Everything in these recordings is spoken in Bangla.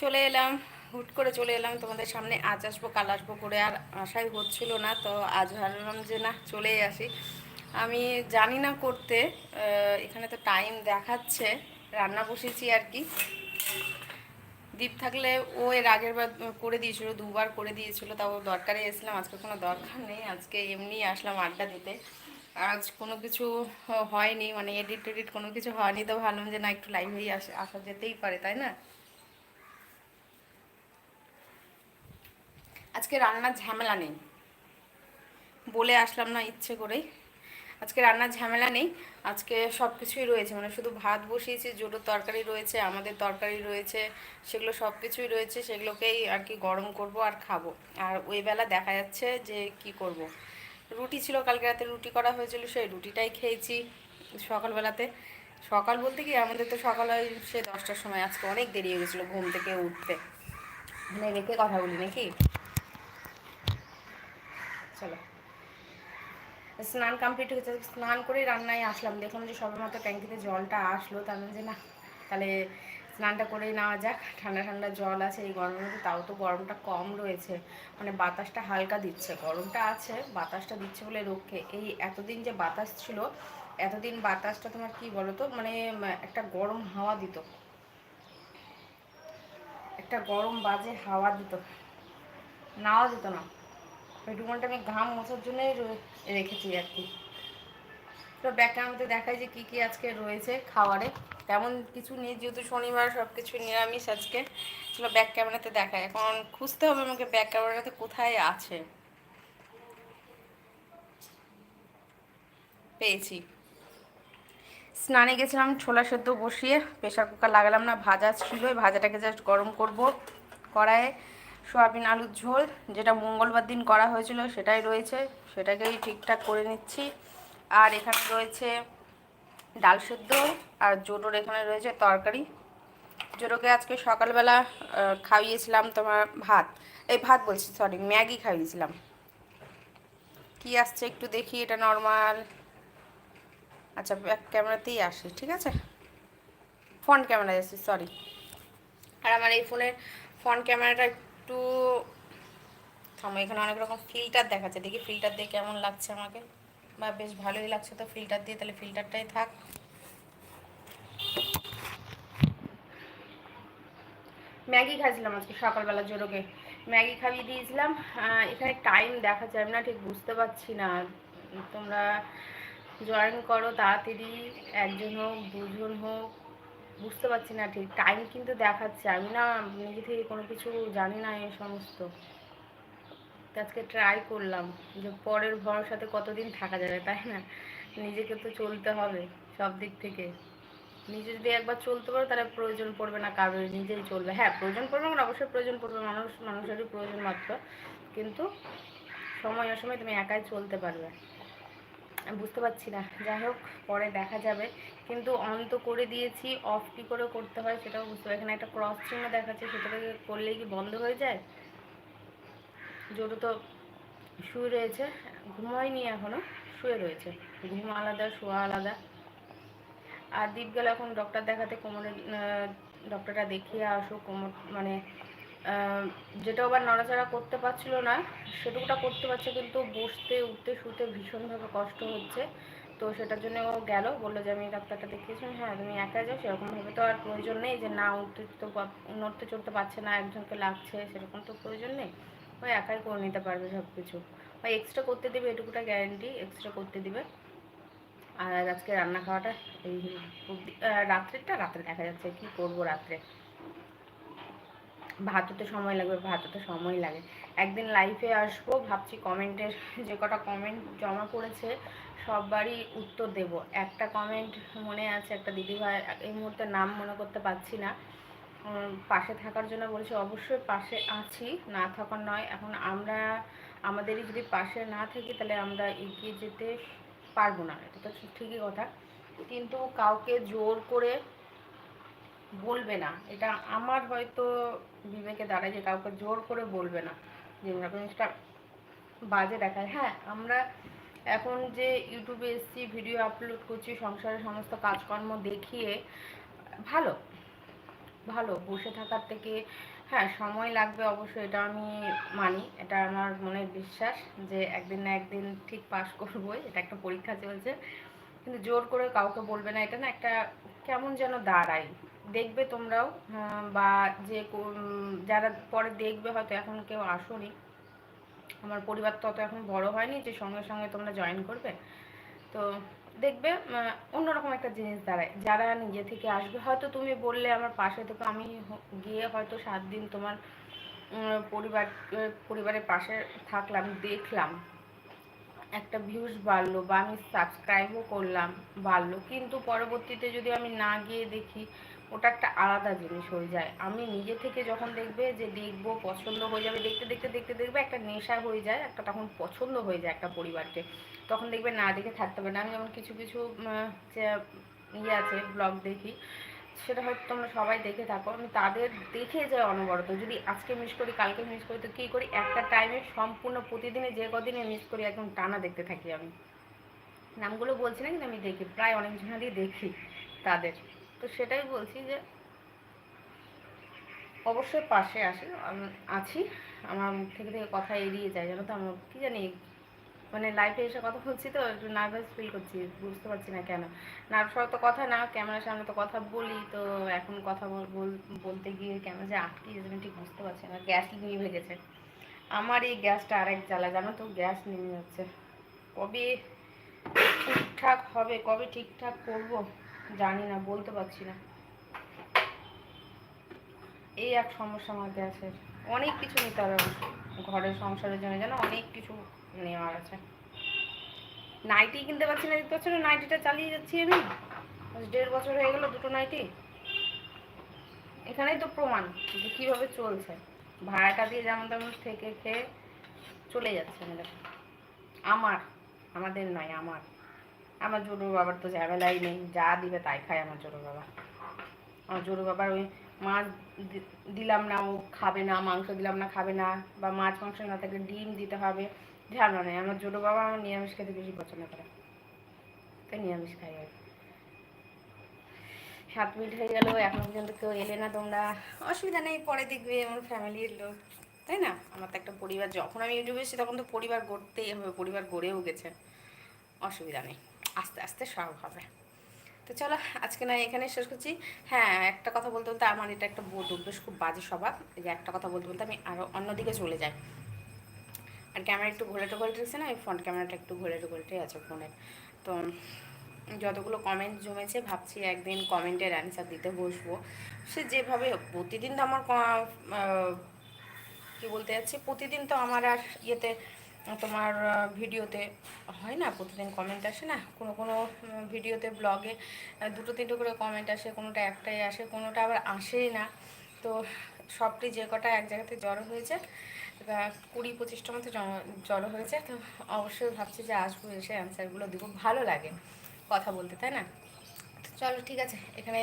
চলে এলাম, হুট করে চলে এলাম তোমাদের সামনে। আজ আসব, কাল আসব করে, আর আশাই হচ্ছিল না, তো আজ ভাবলাম যে না, চলেই আসি। আমি জানি না করতে এখানে তো টাইম দেখাচ্ছে, রান্না বসেছি আর কি। দ্বীপ থাকলে ও এর আগের বার করে দিয়েছিল, দুবার করে দিয়েছিল, তাও দরকারে এসেছিলাম, আজকে কোনো দরকার নেই, আজকে এমনি আসলাম আড্ডা দিতে। আজ কোনো কিছু হয়নি মানে এডিট টেডিট কোনো কিছু হয়নি, তো ভাবলাম যে না, একটু লাইভ আসা আসা যেতেই পারে, তাই না? আজকে রান্নার ঝামেলা নেই। বলে আসলাম না ইচ্ছে করেই। আজকে রান্নার ঝামেলা নেই, আজকে সব কিছুই রয়েছে মানে শুধু ভাত বসিয়েছি জোটো তরকারি রয়েছে, আমাদের তরকারি রয়েছে, সেগুলো সব কিছুই রয়েছে, সেগুলোকেই আর কি গরম করব আর খাব। আর ওই বেলা দেখা যাচ্ছে যে কি করব। রুটি ছিল, কালকে রাতে রুটি করা হয়েছিল, সেই রুটিটাই খেয়েছি সকালবেলাতে। সকাল বলতে কি, আমাদের তো সকাল হয় সে দশটার সময়, আজকে অনেক দেরি হয়ে গেছিল ঘুম থেকে উঠতে। মানে রেখে কথা বলি নাকি? চলো। স্নান কমপ্লিট হয়েছে। স্নান করে রান্নায় আসলাম। দেখলাম যে সবার মতো ট্যাঙ্কিতে জলটা আসলো। তার যে না, তাহলে স্নানটা করেই নেওয়া যাক। ঠান্ডা ঠান্ডা জল আছে এই গরমের মধ্যে, তাও তো গরমটা কম রয়েছে। মানে বাতাসটা হালকা দিচ্ছে। গরমটা আছে, বাতাসটা দিচ্ছে বলে রক্ষে। এই এতদিন যে বাতাস ছিল, এতদিন বাতাসটা তোমার কি বলো তো মানে একটা গরম হাওয়া দিত। একটা গরম বাজে হাওয়া দিত। নাও দিত না। ওই আমি ঘাম মোছার জন্যই রেখেছি আর কি। তো ব্যাগটার মধ্যে দেখায় যে কি কি আজকে রয়েছে খাওয়ারে তেমন কিছু নেই, যেহেতু শনিবার সব কিছু নিরামিষ আজকে। চলো ব্যাক ক্যামেরাতে দেখায় এখন খুঁজতে হবে আমাকে ব্যাক ক্যামেরাতে কোথায় আছে। পেয়েছি। স্নানে গেছিলাম, ছোলা সেদ্ধ বসিয়ে, প্রেশার কুকার লাগালাম না, ভাজা ছিল। ভাজাটাকে জাস্ট গরম করব কড়াইয়ে। সোয়াবিন আলুর ঝোল, যেটা মঙ্গলবার দিন করা হয়েছিল সেটাই রয়েছে, সেটাকেই ঠিকঠাক করে নিচ্ছি। আর এখানে রয়েছে ডাল সেদ্ধ আর জোটোর এখানে রয়েছে তরকারি। জোটোকে আজকে সকালবেলা খাইয়েছিলাম তোমার ভাত। এই ভাত বলছি সরি ম্যাগি খাইয়েছিলাম। কি আসছে একটু দেখি, এটা নর্মাল আচ্ছা ব্যাক ক্যামেরাতেই আসি, ঠিক আছে? ফ্রন্ট ক্যামেরায় আসি সরি আর আমার এই ফোনের ফ্রন্ট ক্যামেরাটা একটু, থামো, এখানে অনেক রকম ফিল্টার দেখাচ্ছে। দেখি ফিল্টার দিয়ে কেমন লাগছে আমাকে। বা বেশ ভালোই লাগছে তো ফিল্টার দিয়ে, তাহলে ফিল্টারটাই থাক। ম্যাগি খাইছিলাম আজকে সকালবেলা জোরোকে ম্যাগি খাইয়ে দিয়েছিলাম। এখানে টাইম দেখাচ্ছে, আমি না ঠিক বুঝতে পারছি না। তোমরা জয়েন করো, তাড়াতাড়ি। একজন হোক, দুজন হোক। বুঝতে পারছি না ঠিক টাইম কিন্তু দেখাচ্ছে। আমি না নিজে থেকে কোনো কিছু জানি না এই সমস্ত। আজকে ট্রাই করলাম যে পরের ভরসাতে কতদিন থাকা যাবে, তাই না? নিজেকে তো চলতে হবে সব দিক থেকে। নিজে যদি একবার চলতে পারো, তাহলে প্রয়োজন পড়বে না কারোর নিজেই চলবে। হ্যাঁ প্রয়োজন পড়বে না অবশ্যই প্রয়োজন পড়বে, মানুষ, মানুষেরই প্রয়োজন মাত্র। কিন্তু সময় অসময় তুমি একাই চলতে পারবে। বুঝতে পারছি না। যাই হোক, পরে দেখা যাবে। কিন্তু অন তো করে দিয়েছি অফ কী করে করতে হয় সেটাও বুঝতে পারি এখানে একটা ক্রস চিহ্ন দেখাচ্ছে, সেটাকে করলেই কি বন্ধ হয়ে যায়? জোরু তো শুয়ে রয়েছে। ঘুমায়নি এখনও, শুয়ে রয়েছে। ঘুম আলাদা, শোয়া আলাদা। আর দ্বীপ গেল এখন ডক্টর দেখাতে কোমরে ডক্টরটা দেখিয়ে আসো কোমর মানে যেটা আবার নড়াচড়া করতে পারছিল না, সেটুকুটা করতে পারছে কিন্তু বসতে, উঠতে, শুতে ভীষণভাবে কষ্ট হচ্ছে। তো সেটার জন্য ও গেল, বলল যে আমি ডাক্তারটা দেখিয়েছি হ্যাঁ তুমি একা যাও, সেরকমভাবে তো আর প্রয়োজন নেই যে না উঠতে তো নড়তে চড়তে পারছে না, একজনকে লাগছে, সেরকম তো প্রয়োজন নেই। ওই একাই করে নিতে পারবে সব কিছু ওই এক্সট্রা করতে দেবে, এটুকুটা গ্যারেন্টি এক্সট্রা করতে দেবে। আর আজকে রান্না খাওয়াটা এই রাত্রেরটা, রাত্রে দেখা যাচ্ছে কি করব রাত্রে। ভাত হতে সময় লাগবে ভাত হতে সময় লাগে। একদিন লাইফে আসব, ভাবছি কমেন্টের যে কটা কমেন্ট জমা পড়েছে, সববারই উত্তর দেব। একটা কমেন্ট মনে আছে, একটা দিদিভাই, এই মুহূর্তে নাম মনে করতে পারছি না। পাশে থাকার জন্য বলেছে, অবশ্যই পাশে আছি, না থাকার নয়। এখন আমরা, আমাদেরই যদি পাশে না থাকি, তাহলে আমরা এগিয়ে যেতে পারব না। এটা তো ঠিকই কথা। কিন্তু কাউকে জোর করে বলবে না। এটা আমার হয়তো বিবেকে দাঁড়ায় যে কাউকে জোর করে বলবে না। যে এরকম জিনিসটা বাজে দেখায়। হ্যাঁ আমরা এখন যে ইউটিউবে এসছি, ভিডিও আপলোড করছি, সংসারের সমস্ত কাজকর্ম দেখিয়ে, ভালো। ভালো, বসে থাকার থেকে হ্যাঁ সময় লাগবে অবশ্যই, এটা আমি মানি। এটা আমার মনে বিশ্বাস যে একদিন না একদিন ঠিক পাস করবোই। এটা একটা পরীক্ষা চলছে। কিন্তু জোর করে কাউকে বলবে না, এটা না একটা কেমন যেন দাঁড়ায়। দেখবে তোমরাও বা যে যারা পরে দেখবে হয়তো এখন কেউ আসোনি। আমার পরিবার তো অত এখন বড় হয়নি যে সঙ্গে সঙ্গে তোমরা জয়েন করবে। তো দেখবে অন্যরকম একটা জিনিস দাঁড়ায়। যারা নিজে থেকে আসবে, হয়তো তুমি বললে আমার পাশে থেকে আমি গিয়ে হয়তো সাত দিন তোমার পরিবার পরিবারের পাশে থাকলাম, দেখলাম। একটা ভিউজ বাড়লো বা আমি সাবস্ক্রাইবও করলাম, বাড়লো। কিন্তু পরবর্তীতে যদি আমি না গিয়ে দেখি ওটা একটা আলাদা জিনিস হয়ে যায়। আমি নিজে থেকে যখন দেখবে যে দেখব পছন্দ হয়ে যাবে, দেখতে দেখতে দেখতে, দেখবে একটা নেশা হয়ে যায়, একটা তখন পছন্দ হয়ে যায় একটা পরিবারকে। তখন দেখবে না দেখে থাকতে পারে না। আমি যেমন কিছু কিছু যে ইয়ে আছে, ব্লগ দেখি, সেটা হয়তো তোমরা সবাই দেখে থাকো। আমি তাদের দেখে যাই অনবরত, যদি আজকে মিস করি, কালকে মিস করি, তো কী করি? একটা টাইমে সম্পূর্ণ প্রতিদিনে যে কদিনে মিস করি, একদম টানা দেখতে থাকি আমি। নামগুলো বলছি না, কিন্তু আমি দেখি, প্রায় অনেক জনেরই দেখি তাদের। তো সেটাই বলছি যে অবশ্যই পাশে আসে আছি। আমার মুখ থেকে থেকে কথা এড়িয়ে যায়, জানো তো? আমার কী জানি মানে লাইফে এসে কথা বলছি তো, একটু নার্ভাস ফিল করছি, বুঝতে পারছি না কেন। নার্ভাস হওয়ার তো কথা না ক্যামেরার সামনে তো কথা বলি, তো এখন কথা বল- বল- বলতে গিয়ে কেন যে আটকে আমি ঠিক বুঝতে পারছি না গ্যাস নিভে গেছে। আমার এই গ্যাসটা আরেক জ্বালা জানো তো? গ্যাস নেমে যাচ্ছে। কবে ঠিকঠাক হবে, কবে ঠিকঠাক করব? জানি না, বলতে পারছি না। এই এক সমস্যা আমার গ্যাসের অনেক কিছু নিতে হবে। ঘরের সংসারের জন্য যেন অনেক কিছু নেওয়ার আছে। নাইটি কিনতে পারছি না, দেখতে পাচ্ছ না? নাইটিটা চালিয়ে যাচ্ছি আমি। দেড় বছর হয়ে গেল দুটো নাইটি এখানেই তো প্রমাণ যে কীভাবে চলছে। ভাড়াটা দিয়ে যেমন তেমন থেকে খেয়ে চলে যাচ্ছে আমাদের। আমার, আমাদের নয়, আমার। আমার জোরু বাবার তো ঝামেলাই নেই, যা দিবে তাই খায় আমার জোরু বাবা। আমার জোরু বাবার ওই মাছ দিলাম না, ও খাবে না, মাংস দিলাম না, খাবে না, বা মাছ, মাংস না থাকলে ডিম দিতে হবে, ঝামেলা নেই। আমার জোরু বাবা আমার নিরামিষ খেতে বেশি পছন্দ করে। তাই নিরামিষ খাই আর সাত মিনিট হয়ে গেল, এখনও পর্যন্ত কেউ এলে না তোমরা। অসুবিধা নেই, পরে দেখবে আমার ফ্যামিলির লোক। তাই না? আমার তো একটা পরিবার, যখন আমি ইউটিউবে এসেছি, তখন তো পরিবার গড়তেই হবে, পরিবার গড়েও গেছে। অসুবিধা নেই। আস্তে আস্তে সব হবে। তো চলো, আজকে না এখানে শেষ করছি। হ্যাঁ একটা কথা বলতে বলতে আমার এটা একটা বোধ অভ্যেস, খুব বাজে স্বভাব যে একটা কথা বলতে বলতে আমি আরও অন্যদিকে চলে যাই। আর ক্যামেরা একটু ঘোরে টোঘরে রেখেছে না, এই ফ্রন্ট ক্যামেরাটা একটু ঘোরে টোঘরেটাই আছে ফোনের তো যতগুলো কমেন্ট জমেছে, ভাবছি একদিন কমেন্টের অ্যান্সার দিতে বসবো। সে যেভাবে প্রতিদিন তো আমার কি বলতে যাচ্ছি, প্রতিদিন তো আমার আর ইয়েতে তোমার ভিডিওতে হয় না, প্রতিদিন কমেন্ট আসে না? কোনো কোনো ভিডিওতে ব্লগে দুটো, তিনটে করে কমেন্ট আসে, কোনোটা একটাই আসে, কোনোটা আবার আসেই না। তো সবটি যে কটা এক জায়গাতে জড়ো হয়েছে কুড়ি পঁচিশটা মতো জড়ো হয়েছে, তো অবশ্যই ভাবছি যে আসব, এসে অ্যান্সারগুলো দিব। ভালো লাগে কথা বলতে, তাই না? তো চলো, ঠিক আছে। এখানে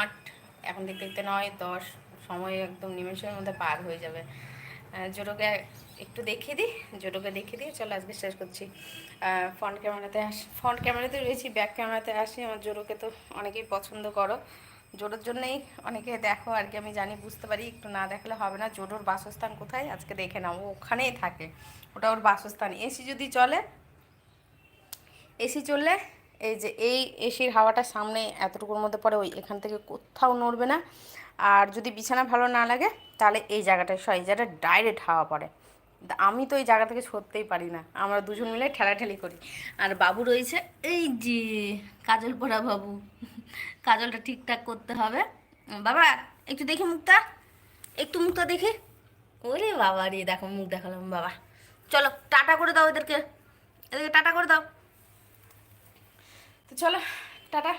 আট, এখন দেখতে দেখতে নয়, দশ, সময় একদম নিমেষের মধ্যে পার হয়ে যাবে। জোটোকে একটু দেখিয়ে দিই, জোটোকে দেখে দিই, চলো আজকে শেষ করছি। ফ্রন্ট ক্যামেরাতে আস ফ্রন্ট ক্যামেরাতে রয়েছি ব্যাক ক্যামেরাতে আসি, আমার জোটোকে তো অনেকেই পছন্দ করো। জোটোর জন্যই অনেকে দেখো আর কি, আমি জানি, বুঝতে পারি, একটু না দেখালে হবে না। জোটোর বাসস্থান কোথায়? আজকে দেখে নাও ওখানেই থাকে। ওটা ওর বাসস্থান। এসি যদি চলে, এসি চললে এই যে এই এসির হাওয়াটা সামনে এতটুকুর মধ্যে পড়ে, ওই এখান থেকে কোথাও নড়বে না। আর যদি বিছানা ভালো না লাগে, তাহলে এই জায়গাটায় সব এই জায়গাটা ডাইরেক্ট হাওয়া পড়ে। আমি তো এই জায়গা থেকে সরতেই পারি না। আমরা দুজন মিলে ঠেলাঠেলি করি। আর বাবু রয়েছে, এই যে কাজল পড়া বাবু। কাজলটা ঠিকঠাক করতে হবে। বাবা, একটু দেখি মুখটা। একটু মুখটা দেখি। ওরে বাবা রে, দেখো মুখ দেখালাম বাবা। চলো, টাটা করে দাও এদেরকে। এদেরকে টাটা করে দাও। তো চলো, টাটা।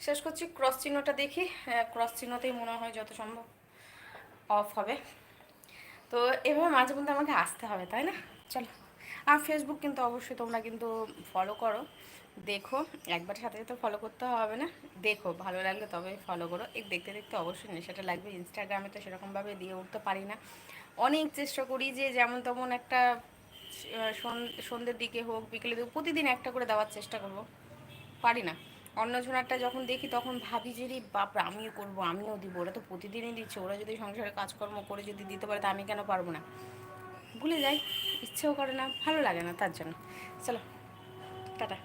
শেষ করছি। ক্রস চিহ্নটা দেখি। ক্রস চিহ্নতেই মনে হয় যত সম্ভব অফ হবে। তো এভাবে মাঝে মধ্যে আমাকে আসতে হবে, তাই না? চলো। আর ফেসবুক কিন্তু অবশ্যই তোমরা কিন্তু ফলো করো। দেখো একবার সাথে সাথে ফলো করতে হবে না। দেখো, ভালো লাগলে তবে ফলো করো। এই দেখতে দেখতে অবশ্যই নেশাটা লাগবে। ইনস্টাগ্রামে তো সেরকমভাবে দিয়ে উঠতে পারি না। অনেক চেষ্টা করি যে যেমন তেমন একটা সন্ধ্যের দিকে হোক বিকেলে হোক, প্রতিদিন একটা করে দেওয়ার চেষ্টা করব। পারি না। অন্নজনারটা যখন দেখি, তখন ভাবি যে, রে বাপরা আমিও করব, আমিও দিব। ওরা তো প্রতিদিনই দিচ্ছে। ওরা যদি সংসারে কাজকর্ম করে যদি দিতে পারে, তা আমি কেন পারব না? ভুলে যাই, ইচ্ছেও করে না, ভালো লাগে না তার জন্য। চলো, টাটা।